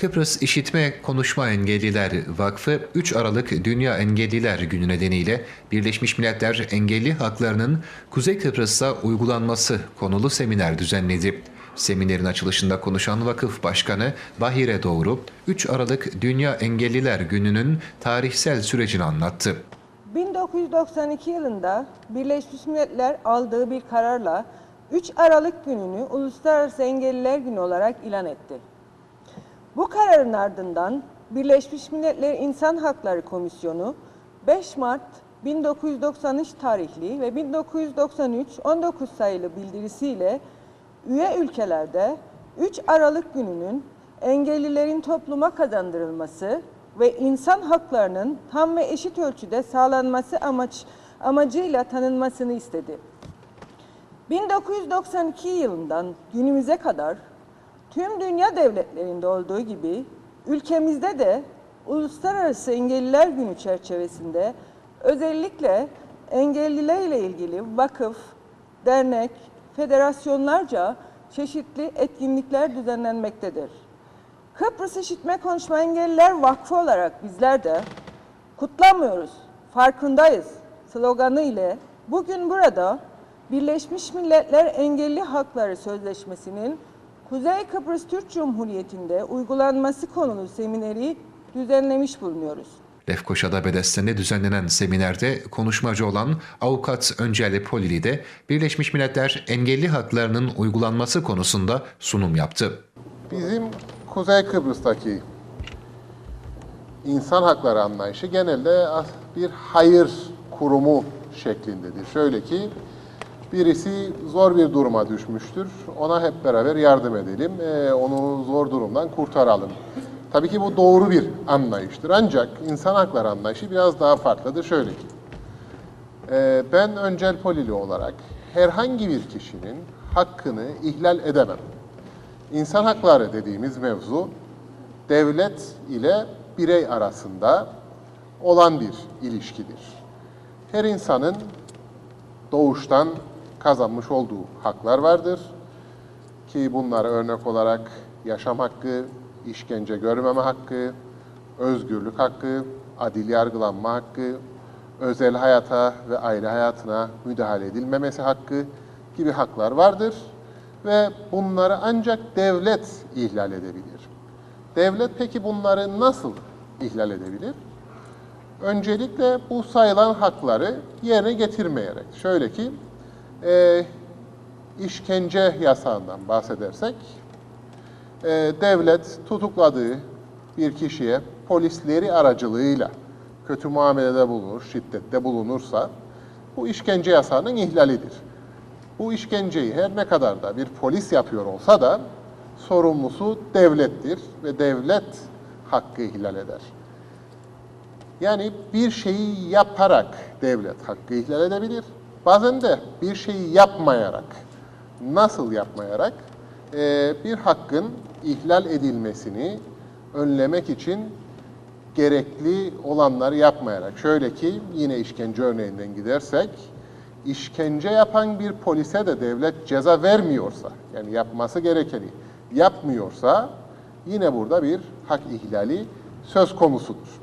Kıbrıs İşitme Konuşma Engelliler Vakfı 3 Aralık Dünya Engelliler Günü nedeniyle Birleşmiş Milletler Engelli Haklarının Kuzey Kıbrıs'ta uygulanması konulu seminer düzenledi. Seminerin açılışında konuşan vakıf başkanı Bahire Doğru, 3 Aralık Dünya Engelliler Günü'nün tarihsel sürecini anlattı. 1992 yılında Birleşmiş Milletler aldığı bir kararla 3 Aralık gününü Uluslararası Engelliler Günü olarak ilan etti. Bu kararın ardından Birleşmiş Milletler İnsan Hakları Komisyonu 5 Mart 1993 tarihli ve 1993 19 sayılı bildirisiyle üye ülkelerde 3 Aralık gününün engellilerin topluma kazandırılması ve insan haklarının tam ve eşit ölçüde sağlanması amaç amacıyla tanınmasını istedi. 1992 yılından günümüze kadar tüm dünya devletlerinde olduğu gibi ülkemizde de Uluslararası Engelliler Günü çerçevesinde özellikle engellilerle ilgili vakıf, dernek, federasyonlarca çeşitli etkinlikler düzenlenmektedir. Kıbrıs İşitme Konuşma Engelliler Vakfı olarak bizler de kutlamıyoruz, farkındayız sloganı ile bugün burada Birleşmiş Milletler Engelli Hakları Sözleşmesi'nin Kuzey Kıbrıs Türk Cumhuriyeti'nde uygulanması konulu semineri düzenlemiş bulunuyoruz. Lefkoşa'da Bedesten'de düzenlenen seminerde konuşmacı olan avukat Önceli Polili de Birleşmiş Milletler engelli haklarının uygulanması konusunda sunum yaptı. Bizim Kuzey Kıbrıs'taki insan hakları anlayışı genelde bir hayır kurumu şeklindedir. Şöyle ki birisi zor bir duruma düşmüştür. Ona hep beraber yardım edelim. eee, onu zor durumdan kurtaralım. Tabii ki bu doğru bir anlayıştır. Ancak insan hakları anlayışı biraz daha farklıdır. Şöyle ki eee, ben Öncel Polili olarak herhangi bir kişinin hakkını ihlal edemem. İnsan hakları dediğimiz mevzu devlet ile birey arasında olan bir ilişkidir. Her insanın doğuştan kazanmış olduğu haklar vardır ki bunlar örnek olarak yaşam hakkı, işkence görmeme hakkı, özgürlük hakkı, adil yargılanma hakkı, özel hayata ve aile hayatına müdahale edilmemesi hakkı gibi haklar vardır ve bunları ancak devlet ihlal edebilir. Devlet peki bunları nasıl ihlal edebilir? Öncelikle bu sayılan hakları yerine getirmeyerek. Şöyle ki, e, işkence yasağından bahsedersek, e, devlet tutukladığı bir kişiye polisleri aracılığıyla kötü muamelede bulunur, şiddette bulunursa bu işkence yasağının ihlalidir. Bu işkenceyi her ne kadar da bir polis yapıyor olsa da sorumlusu devlettir ve devlet hakkı ihlal eder. Yani bir şeyi yaparak devlet hakkı ihlal edebilir. Bazen de bir şeyi yapmayarak, nasıl yapmayarak eee, bir hakkın ihlal edilmesini önlemek için gerekli olanları yapmayarak. Şöyle ki yine işkence örneğinden gidersek, işkence yapan bir polise de devlet ceza vermiyorsa, yani yapması gerekeni yapmıyorsa yine burada bir hak ihlali söz konusudur.